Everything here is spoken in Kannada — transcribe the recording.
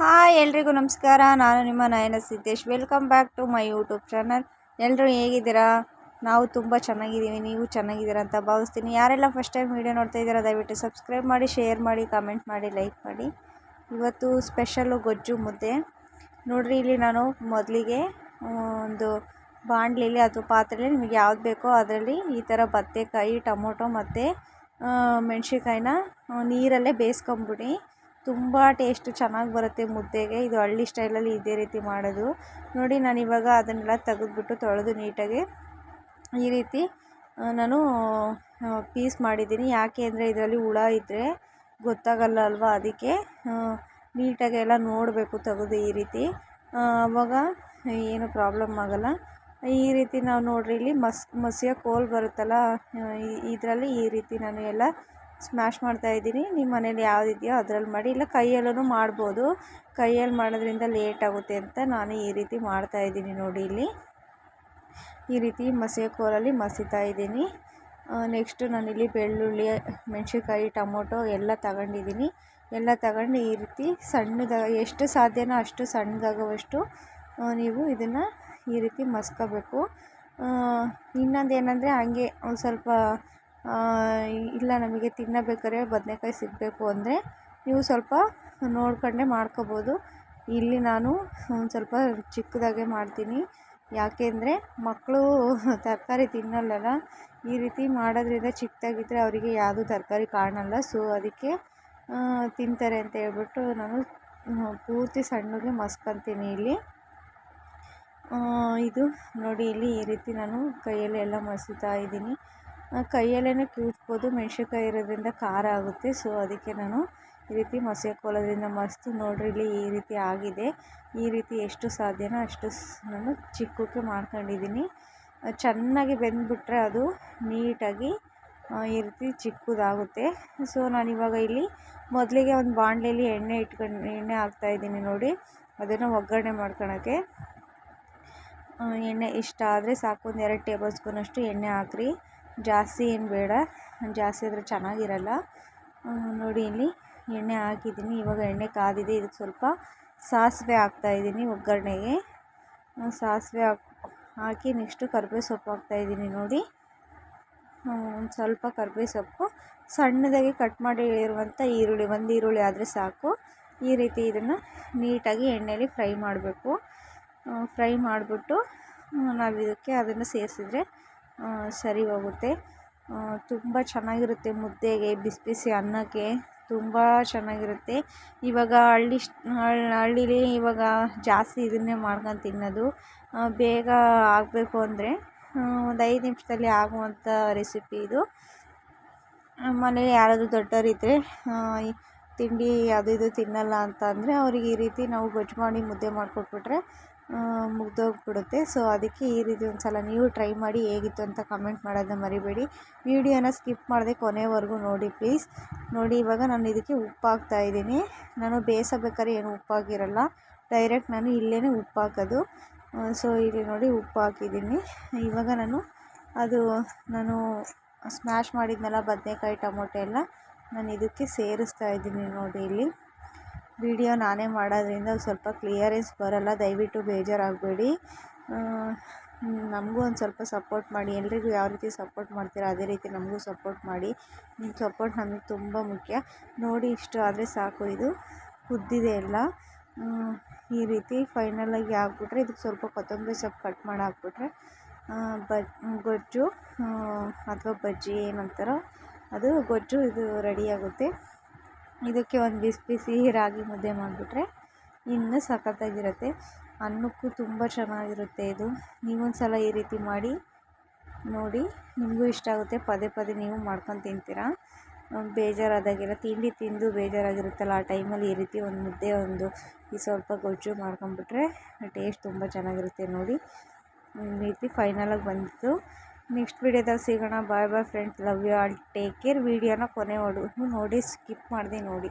ಹಾಯ್ ಎಲ್ರಿಗೂ ನಮಸ್ಕಾರ. ನಾನು ನಿಮ್ಮ Nayana Siddesh. Welcome back to my YouTube channel ಎಲ್ಲರೂ ಹೇಗಿದ್ದೀರಾ? ನಾವು ತುಂಬ ಚೆನ್ನಾಗಿದ್ದೀವಿ. ನೀವು ಚೆನ್ನಾಗಿದ್ದೀರಾ ಅಂತ ಭಾವಿಸ್ತೀನಿ. ಯಾರೆಲ್ಲ ಫಸ್ಟ್ ಟೈಮ್ ವೀಡಿಯೋ ನೋಡ್ತಾ ಇದ್ದೀರಾ, ದಯವಿಟ್ಟು ಸಬ್ಸ್ಕ್ರೈಬ್ ಮಾಡಿ ಶೇರ್ ಮಾಡಿ ಕಮೆಂಟ್ ಮಾಡಿ ಲೈಕ್ ಮಾಡಿ. ಇವತ್ತು ಸ್ಪೆಷಲ್ಲು ಗೊಜ್ಜು ಮುದ್ದೆ. ನೋಡಿರಿ, ಇಲ್ಲಿ ನಾನು ಮೊದಲಿಗೆ ಒಂದು ಬಾಣಲಿಲಿ ಅಥವಾ ಪಾತ್ರೆಯಲ್ಲಿ ನಿಮಗೆ ಯಾವ್ದು ಬೇಕೋ ಅದರಲ್ಲಿ ಈ ಥರ ಬತ್ತೆಕಾಯಿ ಟೊಮೊಟೊ ಮತ್ತು ಮೆಣಸಿನ್ಕಾಯಿನ ನೀರಲ್ಲೇ ಬೇಯಿಸ್ಕೊಂಬಿಡಿ. ತುಂಬ ಟೇಸ್ಟ್ ಚೆನ್ನಾಗಿ ಬರುತ್ತೆ ಮುದ್ದೆಗೆ. ಇದು ಹಳ್ಳಿ ಸ್ಟೈಲಲ್ಲಿ ಇದೇ ರೀತಿ ಮಾಡೋದು. ನೋಡಿ, ನಾನು ಇವಾಗ ಅದನ್ನೆಲ್ಲ ತೆಗೆದ್ಬಿಟ್ಟು ತೊಳೆದು ನೀಟಾಗಿ ಈ ರೀತಿ ನಾನು ಪೀಸ್ ಮಾಡಿದ್ದೀನಿ. ಯಾಕೆ ಅಂದರೆ ಇದರಲ್ಲಿ ಹುಳ ಇದ್ದರೆ ಗೊತ್ತಾಗಲ್ಲ ಅಲ್ವಾ ಅದಕ್ಕೆ ನೀಟಾಗಿ ಎಲ್ಲ ನೋಡಬೇಕು ತೆಗೆದು ಈ ರೀತಿ. ಆವಾಗ ಏನು ಪ್ರಾಬ್ಲಮ್ ಆಗಲ್ಲ. ಈ ರೀತಿ ನಾವು ನೋಡ್ರಿ, ಇಲ್ಲಿ ಮಸ್ ಮಸಿಯ ಕೋಲ್ ಬರುತ್ತಲ್ಲ ಇದರಲ್ಲಿ ಈ ರೀತಿ ನಾನು ಎಲ್ಲ ಸ್ಮ್ಯಾಶ್ ಮಾಡ್ತಾಯಿದ್ದೀನಿ ನಿಮ್ಮ ಮನೇಲಿ ಯಾವುದಿದೆಯೋ ಅದ್ರಲ್ಲಿ ಮಾಡಿ, ಇಲ್ಲ ಕೈಯಲ್ಲೂ ಮಾಡ್ಬೋದು. ಕೈಯಲ್ಲಿ ಮಾಡೋದ್ರಿಂದ ಲೇಟ್ ಆಗುತ್ತೆ ಅಂತ ನಾನು ಈ ರೀತಿ ಮಾಡ್ತಾಯಿದ್ದೀನಿ ನೋಡಿ ಇಲ್ಲಿ. ಈ ರೀತಿ ಮಸಿಯೋ ಕೋಲಲ್ಲಿ ಮಸಿತಾ ಇದ್ದೀನಿ. ನೆಕ್ಸ್ಟು ನಾನಿಲ್ಲಿ ಬೆಳ್ಳುಳ್ಳಿ, ಮೆಣಸಿನ್ಕಾಯಿ, ಟೊಮೊಟೊ ಎಲ್ಲ ತಗೊಂಡಿದ್ದೀನಿ. ಎಲ್ಲ ತಗೊಂಡು ಈ ರೀತಿ ಸಣ್ಣದಾಗ ಎಷ್ಟು ಸಾಧ್ಯನೋ ಅಷ್ಟು ಸಣ್ಣದಾಗುವಷ್ಟು ನೀವು ಇದನ್ನು ಈ ರೀತಿ ಮಸ್ಕೋಬೇಕು. ಇನ್ನೊಂದು ಏನಂದರೆ ಹಂಗೆ ಒಂದು ಸ್ವಲ್ಪ ಇಲ್ಲ ನಮಗೆ ತಿನ್ನಬೇಕಾದ್ರೆ ಬದನೇಕಾಯಿ ಸಿಗಬೇಕು ಅಂದರೆ ನೀವು ಸ್ವಲ್ಪ ನೋಡ್ಕೊಂಡೆ ಮಾಡ್ಕೊಬೋದು. ಇಲ್ಲಿ ನಾನು ಒಂದು ಸ್ವಲ್ಪ ಚಿಕ್ಕದಾಗೆ ಮಾಡ್ತೀನಿ. ಯಾಕೆಂದರೆ ಮಕ್ಕಳು ತರಕಾರಿ ತಿನ್ನಲ್ಲಲ್ಲ. ಈ ರೀತಿ ಮಾಡೋದ್ರಿಂದ ಚಿಕ್ಕದಾಗಿದ್ದರೆ ಅವರಿಗೆ ಯಾವುದು ತರಕಾರಿ ಕಾಣಲ್ಲ. ಸೊ ಅದಕ್ಕೆ ತಿಂತಾರೆ ಅಂತ ಹೇಳ್ಬಿಟ್ಟು ನಾನು ಪೂರ್ತಿ ಸಣ್ಣಗೆ ಮಸ್ಕೊತೀನಿ ಇಲ್ಲಿ. ಇದು ನೋಡಿ ಇಲ್ಲಿ ಈ ರೀತಿ ನಾನು ಕೈಯಲ್ಲಿ ಎಲ್ಲ ಮಸಿತಾ ಇದ್ದೀನಿ. ಕೈಯಲ್ಲೇ ಕಿವುಚ್ಬೋದು ಮೆಣ್ಸಿನ್ಕಾಯಿ ಇರೋದ್ರಿಂದ ಖಾರ ಆಗುತ್ತೆ. ಸೊ ಅದಕ್ಕೆ ನಾನು ಈ ರೀತಿ ಮಸಿ ಹಾಕ್ಕೊಳ್ಳೋದ್ರಿಂದ ಮಸ್ತು ನೋಡಿರಿ, ಇಲ್ಲಿ ಈ ರೀತಿ ಆಗಿದೆ. ಈ ರೀತಿ ಎಷ್ಟು ಸಾಧ್ಯನೋ ಅಷ್ಟು ನಾನು ಚಿಕ್ಕಕ್ಕೆ ಮಾಡ್ಕೊಂಡಿದ್ದೀನಿ. ಚೆನ್ನಾಗಿ ಬೆಂದುಬಿಟ್ರೆ ಅದು ನೀಟಾಗಿ ಈ ರೀತಿ ಚಿಕ್ಕದಾಗುತ್ತೆ. ಸೊ ನಾನಿವಾಗ ಇಲ್ಲಿ ಮೊದಲಿಗೆ ಒಂದು ಬಾಣಲೆಯಲ್ಲಿ ಎಣ್ಣೆ ಇಟ್ಕೊಂಡು, ಎಣ್ಣೆ ಹಾಕ್ತಾಯಿದ್ದೀನಿ ನೋಡಿ. ಅದನ್ನು ಒಗ್ಗರಣೆ ಮಾಡ್ಕೊಳಕ್ಕೆ. ಎಣ್ಣೆ ಇಷ್ಟ ಆದರೆ ಸಾಕು, ಒಂದು ಎರಡು ಟೇಬಲ್ ಸ್ಪೂನಷ್ಟು ಎಣ್ಣೆ ಹಾಕ್ರಿ. ಜಾಸ್ತಿ ಏನು ಬೇಡ, ಜಾಸ್ತಿ ಆದರೆ ಚೆನ್ನಾಗಿರಲ್ಲ. ನೋಡಿ ಇಲ್ಲಿ ಎಣ್ಣೆ ಹಾಕಿದ್ದೀನಿ. ಇವಾಗ ಎಣ್ಣೆ ಕಾದಿದೆ. ಇದಕ್ಕೆ ಸ್ವಲ್ಪ ಸಾಸಿವೆ ಹಾಕ್ತಾಯಿದ್ದೀನಿ ಒಗ್ಗರಣೆಗೆ. ಸಾಸಿವೆ ಹಾಕಿ ಹಾಕಿ ನೆಕ್ಸ್ಟು ಕರ್ಬೇವು ಸೊಪ್ಪು ಹಾಕ್ತಾಯಿದ್ದೀನಿ ನೋಡಿ. ಒಂದು ಸ್ವಲ್ಪ ಕರ್ಬೇವು ಸೊಪ್ಪು. ಸಣ್ಣದಾಗಿ ಕಟ್ ಮಾಡಿ ಇರುವಂಥ ಈರುಳ್ಳಿ, ಒಂದು ಈರುಳ್ಳಿ ಆದರೆ ಸಾಕು. ಈ ರೀತಿ ಇದನ್ನು ನೀಟಾಗಿ ಎಣ್ಣೆಯಲ್ಲಿ ಫ್ರೈ ಮಾಡಬೇಕು. ಫ್ರೈ ಮಾಡಿಬಿಟ್ಟು ನಾವು ಇದಕ್ಕೆ ಅದನ್ನು ಸೇರಿಸಿದ್ರೆ ಸರಿ ಹೋಗುತ್ತೆ. ತುಂಬ ಚೆನ್ನಾಗಿರುತ್ತೆ ಮುದ್ದೆಗೆ ಬಿಸಿ ಬಿಸಿ ಅನ್ನಕ್ಕೆ ತುಂಬ ಚೆನ್ನಾಗಿರುತ್ತೆ. ಇವಾಗ ಹಳ್ಳಿ ಹಳ್ಳಿಲಿ ಇವಾಗ ಜಾಸ್ತಿ ಇದನ್ನೇ ಮಾಡ್ಕೊಂಡು ತಿನ್ನೋದು. ಬೇಗ ಆಗಬೇಕು ಅಂದರೆ ಒಂದು ಐದು ನಿಮಿಷದಲ್ಲಿ ಆಗುವಂಥ ರೆಸಿಪಿ ಇದು. ಮನೇಲಿ ಯಾರಾದರೂ ದೊಡ್ಡವರಿದ್ದರೆ ತಿಂಡಿ ಅದು ಇದು ತಿನ್ನಲ್ಲ ಅಂತ ಅಂದರೆ ಅವ್ರಿಗೆ ಈ ರೀತಿ ನಾವು ಗೊಜ್ಜು ಮಾಡಿ ಮುದ್ದೆ ಮಾಡಿಕೊಟ್ಬಿಟ್ರೆ ಮುಗ್ದೋಗ್ಬಿಡುತ್ತೆ. ಸೊ ಅದಕ್ಕೆ ಈ ರೀತಿ ಒಂದು ಸಲ ನೀವು ಟ್ರೈ ಮಾಡಿ ಹೇಗಿತ್ತು ಅಂತ ಕಮೆಂಟ್ ಮಾಡೋದನ್ನ ಮರಿಬೇಡಿ. ವೀಡಿಯೋನ ಸ್ಕಿಪ್ ಮಾಡದೆ ಕೊನೆವರೆಗೂ ನೋಡಿ ಪ್ಲೀಸ್ ನೋಡಿ, ಇವಾಗ ನಾನು ಇದಕ್ಕೆ ಉಪ್ಪಾಗ್ತಾ ಹಾಕ್ತಾಯಿದ್ದೀನಿ ನಾನು ಬೇಯಿಸಬೇಕಾದ್ರೆ ಏನು ಉಪ್ಪು ಹಾಕಿರಲ್ಲ ಡೈರೆಕ್ಟ್ ನಾನು ಇಲ್ಲೇ ಉಪ್ಪು ಹಾಕೋದು ಸೊ ಇಲ್ಲಿ ನೋಡಿ ಉಪ್ಪು ಹಾಕಿದ್ದೀನಿ ಇವಾಗ ನಾನು ಅದು, ನಾನು ಸ್ಮ್ಯಾಶ್ ಮಾಡಿದ್ನಲ್ಲ ಬದನೆಕಾಯಿ ಟೊಮೊಟೊ ಎಲ್ಲ ನಾನು ಇದಕ್ಕೆ ಸೇರಿಸ್ತಾ ಇದ್ದೀನಿ ನೋಡಿ ಇಲ್ಲಿ. ವಿಡಿಯೋ ನಾನೇ ಮಾಡೋದ್ರಿಂದ ಸ್ವಲ್ಪ ಕ್ಲಿಯರೆನ್ಸ್ ಬರೋಲ್ಲ, ದಯವಿಟ್ಟು ಬೇಜಾರಾಗಬೇಡಿ. ನಮಗೂ ಒಂದು ಸ್ವಲ್ಪ ಸಪೋರ್ಟ್ ಮಾಡಿ, ಎಲ್ರಿಗೂ ಯಾವ ರೀತಿ ಸಪೋರ್ಟ್ ಮಾಡ್ತೀರೋ ಅದೇ ರೀತಿ ನಮಗೂ ಸಪೋರ್ಟ್ ಮಾಡಿ. ನಿಮ್ಮ ಸಪೋರ್ಟ್ ನಮಗೆ ತುಂಬ ಮುಖ್ಯ. ನೋಡಿ ಇಷ್ಟು ಆದರೆ ಸಾಕು, ಇದು ಕುದ್ದಿದೆ ಎಲ್ಲ. ಈ ರೀತಿ ಫೈನಲಾಗಿ ಹಾಕ್ಬಿಟ್ರೆ ಇದಕ್ಕೆ ಸ್ವಲ್ಪ ಕೊತ್ತಂಬರಿ ಸೊಪ್ಪು ಕಟ್ ಮಾಡಿ ಹಾಕ್ಬಿಟ್ರೆ ಬಜ್ ಗೊಜ್ಜು ಅಥವಾ ಬಜ್ಜಿ ಏನಂತಾರೋ ಅದು ಗೊಜ್ಜು, ಇದು ರೆಡಿಯಾಗುತ್ತೆ ಇದಕ್ಕೆ ಒಂದು ಬಿಸಿ ಬಿಸಿ ರಾಗಿ ಮುದ್ದೆ ಮಾಡಿಬಿಟ್ರೆ ಇನ್ನೂ ಸಖತ್ತಾಗಿರುತ್ತೆ. ಅನ್ನಕ್ಕೂ ತುಂಬ ಚೆನ್ನಾಗಿರುತ್ತೆ ಇದು. ನೀವೊಂದು ಸಲ ಈ ರೀತಿ ಮಾಡಿ ನೋಡಿ, ನಿಮಗೂ ಇಷ್ಟ ಆಗುತ್ತೆ. ಪದೇ ಪದೇ ನೀವು ಮಾಡ್ಕೊಂಡು ತಿಂತೀರಾ? ಬೇಜಾರಾದಾಗೆಲ್ಲ ತಿಂಡಿ ತಿಂದು ಬೇಜಾರಾಗಿರುತ್ತಲ್ಲ, ಆ ಟೈಮಲ್ಲಿ ಈ ರೀತಿ ಒಂದು ಮುದ್ದೆ, ಒಂದು ಈ ಸ್ವಲ್ಪ ಗೊಜ್ಜು ಮಾಡ್ಕೊಂಬಿಟ್ರೆ ಟೇಸ್ಟ್ ತುಂಬ ಚೆನ್ನಾಗಿರುತ್ತೆ ನೋಡಿ. ಈ ರೀತಿ ಫೈನಲಾಗಿ ಬಂದಿತ್ತು ನೆಕ್ಸ್ಟ್ ವೀಡಿಯೋದಲ್ಲಿ ಸಿಗೋಣ. Bye bye friends. Love you all. Take care. ವೀಡಿಯೋನ ಕೊನೆವರೆಗೂ ನೋಡಿ, ಸ್ಕಿಪ್ ಮಾಡಿದೆ ನೋಡಿ.